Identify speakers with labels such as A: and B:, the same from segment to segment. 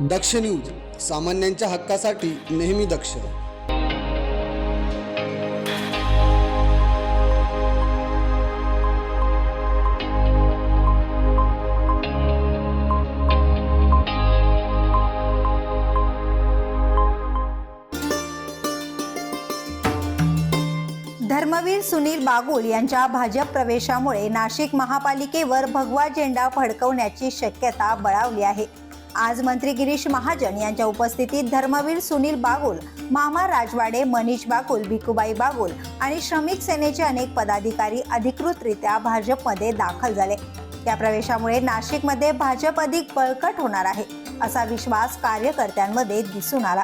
A: दक्ष news सामान्यांच्या हक्कासाठी नेहमी दक्ष.
B: धर्मवीर सुनील बागुल यांच्या भाजप प्रवेशामुळे नाशिक महापालिकेवर भगवा झेंडा फडकवण्याची शक्यता बळावली आहे. आज मंत्री गिरीश महाजन यांच्या उपस्थितीत धर्मवीर सुनील बागुल मामा राजवाडे मनीष बागुल भिकुबाई बागुल आणि श्रमिक सेनेचे अनेक पदाधिकारी अधिकृतरित्या भाजपमध्ये दाखल झाले. या प्रवेशामुळे नाशिकमध्ये भाजप अधिक बळकट होणार आहे असा विश्वास कार्यकर्त्यांमध्ये दिसून आला.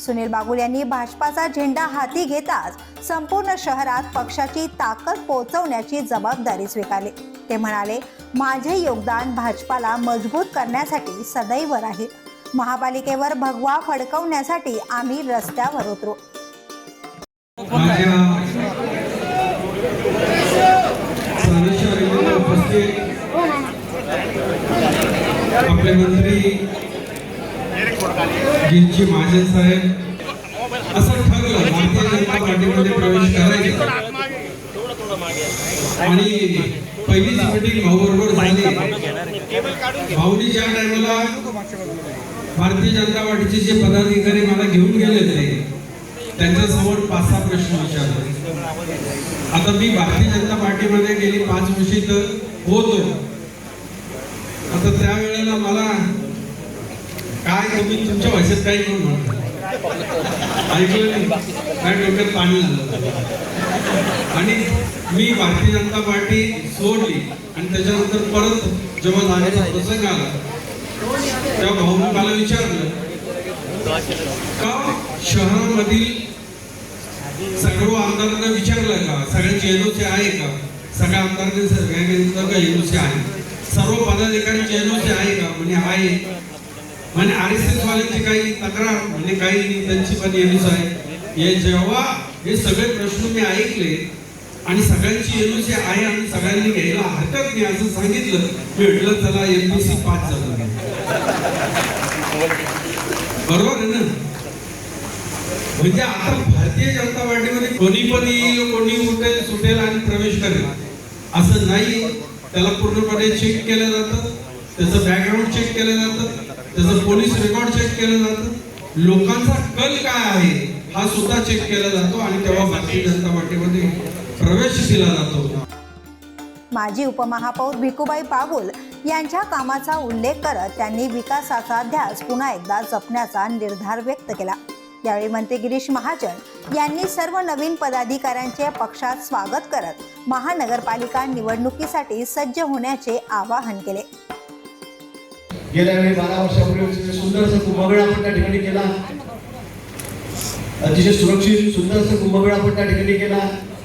B: सुनील बागुल यांनी भाजपाचा झेंडा हाती घेताच संपूर्ण शहरात पक्षाची ताकद पोहोचवण्याची जबाबदारी स्वीकारली. ते म्हणाले माझे योगदान भाजपाला मजबूत करण्यासाठी सदैव राहील. महापालिकेवर भगवा फडकवण्यासाठी आम्ही रस्त्यावर उतरू.
C: आपले मंत्री गिरजी महाजन साहेब असं ठरलं. भारतीय जनता पार्टीमध्ये प्रवेश करायचा. आणि पहिलीच मिटिंग भाऊ बरोबर झाली. भाऊनी ज्या टायमाला भारतीय जनता पार्टीचे जे पदाधिकारी मला घेऊन गेले ते त्यांच्यासमोर पाच सहा प्रश्न विचारले. आता मी भारतीय जनता पार्टीमध्ये गेली पाच वर्षी तर होतो आता त्यावेळेला मला काय तुम्ही तुमच्या भाषेत काही करून म्हणता? ऐकलं काय डोक्यात पाणी झालं आणि मी भारतीय जनता पार्टी सोडली आणि त्याच्यानंतर परत जेव्हा जाण्याचा प्रसंग आला तेव्हा भाऊने मला विचारलं का शहरामधील सर्व आमदारांना विचारलं का? सगळ्यांची एनओसी आहे का? सगळ्या आमदारांनी सगळ्यांनी का एनओसी आहे सर्व पदाधिकाऱ्यांची एनओसी आहे का? म्हणजे आहे. म्हणजे आर एस एस वाल्यांची काही तक्रार म्हणजे काही त्यांची पण एनओसी आहे. हे जेव्हा हे सगळे प्रश्न मी ऐकले आणि सगळ्यांची एनओसी आहे आणि सगळ्यांनी घ्यायला हरकत नाही असं सांगितलं मी म्हटलं चला एमपीसी पाच झालं बरोबर आहे ना? म्हणजे आता भारतीय जनता पार्टीमध्ये कोणी पण येईल कोणी उठेल सुटेल आणि प्रवेश करेल असं नाही. त्याला पूर्णपणे चेक केलं जातं. त्याचं बॅकग्राऊंड चेक केलं जातं. त्याचं पोलीस रेकॉर्ड चेक केलं जातं. लोकांचा कल काय आहे हा सुद्धा चेक केला जातो आणि तेव्हा भारतीय जनता पार्टीमध्ये प्रवेश दिला जातो.
B: माजी उपमहापौर भिकुबाई पागुल यांच्या कामाचा उल्लेख करत त्यांनी विकासाचा ध्यास पुन्हा एकदा जपण्याचा निर्धार व्यक्त केला. यावेळी मंत्री गिरीश महाजन यांनी सर्व नवीन पदाधिकाऱ्यांचे पक्षात स्वागत करत महानगरपालिका निवडणुकीसाठी सज्ज होण्याचे आवाहन केले.
D: गेल्या वेळी बारा वर्षापूर्वी सुंदर असं कुंभमेळा आपण त्या ठिकाणी केला. अतिशय सुरक्षित सुंदर असं कुंभमेळा आपण त्या ठिकाणी केला.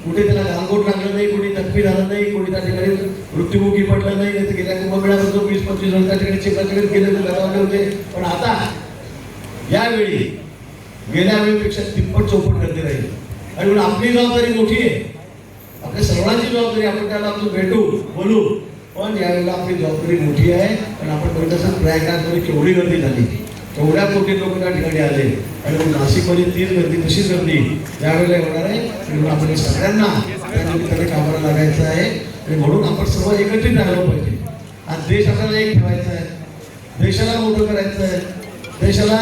D: कुठे त्याला गांगोट लागलं नाही कोणी जखमी झालं नाही कोणी त्या ठिकाणी मृत्युमुखी पडलं नाही. नाही तर गेल्या कुंभमेळ्यामध्ये वीस पंचवीस जण त्या ठिकाणी चिखलाकडे गेले होते होते. पण आता यावेळी गेल्या वेळेपेक्षा तिप्पट चौपट गर्दी राहील. आणि म्हणून आपली जबाबदारी मोठी आहे. आपल्या सर्वांची जबाबदारी आपण त्याला आपण भेटू बोलू. पण यावेळेला आपली जबाबदारी मोठी आहे आणि आपण बघितलं असं प्रयागराजमध्ये केवढी गर्दी झाली एवढ्या कोटी लोक त्या ठिकाणी आले आणि मग नाशिकमध्ये तीच गर्दी तशीच गर्दी यावेळेला होणार आहे आणि म्हणून आपण सगळ्यांना त्या निमित्ताने कामाला लागायचं आहे आणि म्हणून आपण सर्व एकत्रित राहिलं पाहिजे. आज देश आपल्याला एक ठेवायचा आहे देशाला मोठं करायचं आहे देशाला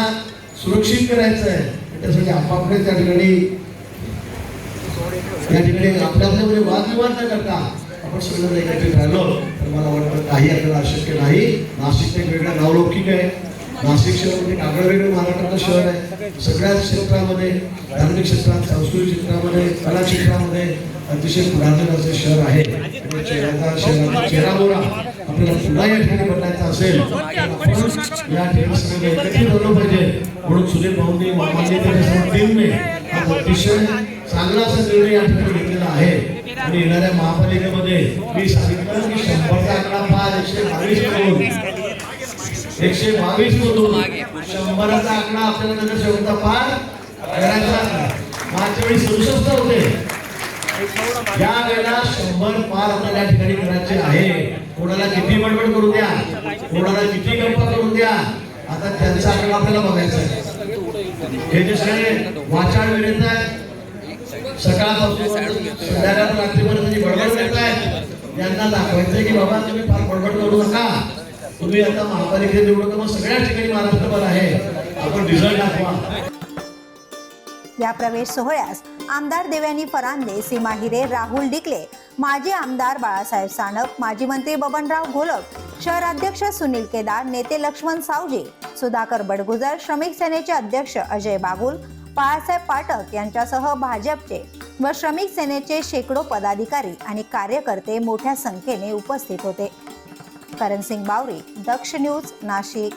D: सुरक्षित करायचं आहे. त्यासाठी आपापले त्या ठिकाणी त्या ठिकाणी आपल्या आपल्यामध्ये वादविवाद न करता आपण सगळं एकत्रित राहिलो तर मला वाटतं काही आपल्याला अशक्य नाही. नाशिक एक वेगळं नावलौकिक आहे. नाशिक शहर म्हणजे कागड वेगळं महाराष्ट्राचं शहर आहे. सगळ्याच क्षेत्रामध्ये धार्मिक क्षेत्रात सांस्कृतिक क्षेत्रामध्ये कला क्षेत्रामध्ये अतिशय पुरातन असं शहर आहे. म्हणजे आणि शहराचा चेहरा आपल्याला पुन्हा या ठिकाणी बदलायचा असेल आपण या ठिकाणी सगळे एकत्रित झालं पाहिजे. म्हणून सुनील भाऊंनी मामांनी त्याच्या टीमने हा अतिशय चांगला असा निर्णय या ठिकाणी घेतलेला आहे. आणि येणाऱ्या महापालिकेमध्ये मी सांगितलं की शंभरचा आकडा पाच एकशे बावीस करून एकशे बावीस मधून शंभराचा आकडा आपल्याला नगर शेवटचा पार करायचा मागच्या वेळी सदुसष्ट होते. या वेळेला शंभर पार आपल्याला या ठिकाणी करायचे आहे. कोणाला किती बडबड करू द्या? कोणाला किती गप्पा करू द्या? आता त्यांचा आकडा आपल्याला बघायचा आहे. हे जे सगळे वाचाळ वेळ आहेत सकाळपासून संध्याकाळ रात्रीपर्यंत जी बडबड करतायत आहे यांना दाखवायचंय की बाबा तुम्ही फार बडबड करू नका. तुम्ही आता महापालिकेत निवडणूक मग सगळ्याच ठिकाणी महाराष्ट्रभर आहे. आपण रिझल्ट दाखवा.
B: या प्रवेश सोहळ्यास आमदार देवयानी फरांदे सीमा हिरे राहुल डिकले माजी आमदार बाळासाहेब सानप माजी मंत्री बबनराव घोलप शहराध्यक्ष सुनील केदार नेते लक्ष्मण सावजी सुधाकर बडगुजर श्रमिक सेनेचे अध्यक्ष अजय बागुल बाळासाहेब पाठक यांच्यासह भाजपचे व श्रमिक सेनेचे शेकडो पदाधिकारी आणि कार्यकर्ते मोठ्या संख्येने उपस्थित होते. करण सिंग बावरी दक्ष न्यूज नाशिक.